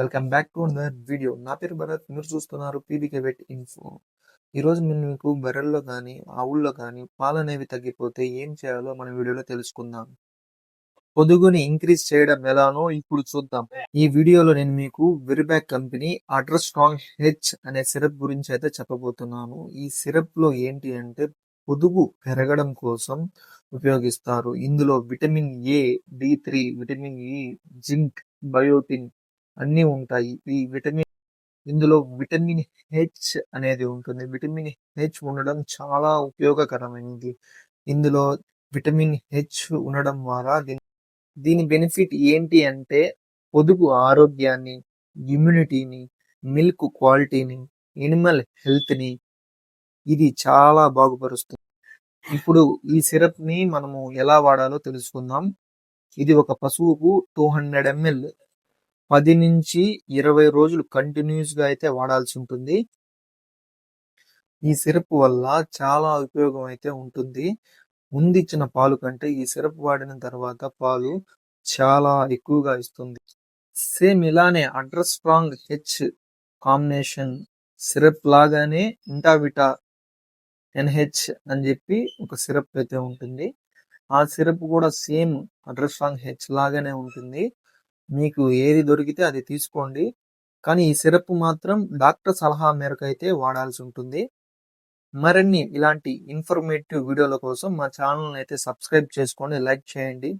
Welcome back to another video. నా పేరు భరత్. మీరు చూస్తున్నారు పీబీకే వెట్ ఇన్ఫో. ఈరోజు నేను మీకు బర్రెల్లో కానీ ఆవుల్లో గానీ పాలనేవి తగ్గిపోతే ఏం చేయాలో మన వీడియోలో తెలుసుకుందాం. పొదుగుని ఇంక్రీజ్ చేయడం ఎలానో ఇప్పుడు చూద్దాం. ఈ వీడియోలో నేను మీకు Virbac company address strong H అనే సిరప్ గురించి అయితే చెప్పబోతున్నాను. ఈ సిరప్లో ఏంటి అంటే పొదుగు పెరగడం కోసం ఉపయోగిస్తారు. ఇందులో vitamin A, D three, vitamin E zinc, biotin అన్నీ ఉంటాయి. ఈ విటమిన్ ఇందులో విటమిన్ హెచ్ అనేది ఉంటుంది. విటమిన్ హెచ్ ఉండడం చాలా ఉపయోగకరమైనది. ఇందులో విటమిన్ హెచ్ ఉండడం ద్వారా దీని దీని బెనిఫిట్ ఏంటి అంటే పొదుపు ఆరోగ్యాన్ని, ఇమ్యూనిటీని, మిల్క్ క్వాలిటీని, ఎనిమల్ హెల్త్‌ని ఇది చాలా బాగుపరుస్తుంది. ఇప్పుడు ఈ సిరప్ని మనము ఎలా వాడాలో తెలుసుకుందాం. ఇది ఒక పశువుకు 200 ఎంఎల్ పది నుంచి 20 రోజులు కంటిన్యూస్గా అయితే వాడాల్సి ఉంటుంది. ఈ సిరప్ వల్ల చాలా ఉపయోగం అయితే ఉంటుంది. ముందిచ్చిన పాలు కంటే ఈ సిరప్ వాడిన తర్వాత పాలు చాలా ఎక్కువగా ఇస్తుంది. సేమ్ ఇలానే address strong H combination syrup లాగానే ఇంటావిటా ఎన్హెచ్ అని చెప్పి ఒక సిరప్ అయితే ఉంటుంది. ఆ సిరప్ కూడా సేమ్ అడ్రస్ స్ట్రాంగ్ హెచ్ లాగానే ఉంటుంది. మీకు ఏది దొరికితే అది తీసుకోండి. కానీ ఈ సిరప్ మాత్రం డాక్టర్ సలహా మేరకు అయితే వాడాల్సి ఉంటుంది. మరిన్ని ఇలాంటి ఇన్ఫర్మేటివ్ వీడియోల కోసం మా ఛానల్ అయితే సబ్స్క్రైబ్ చేసుకోండి. లైక్ చేయండి.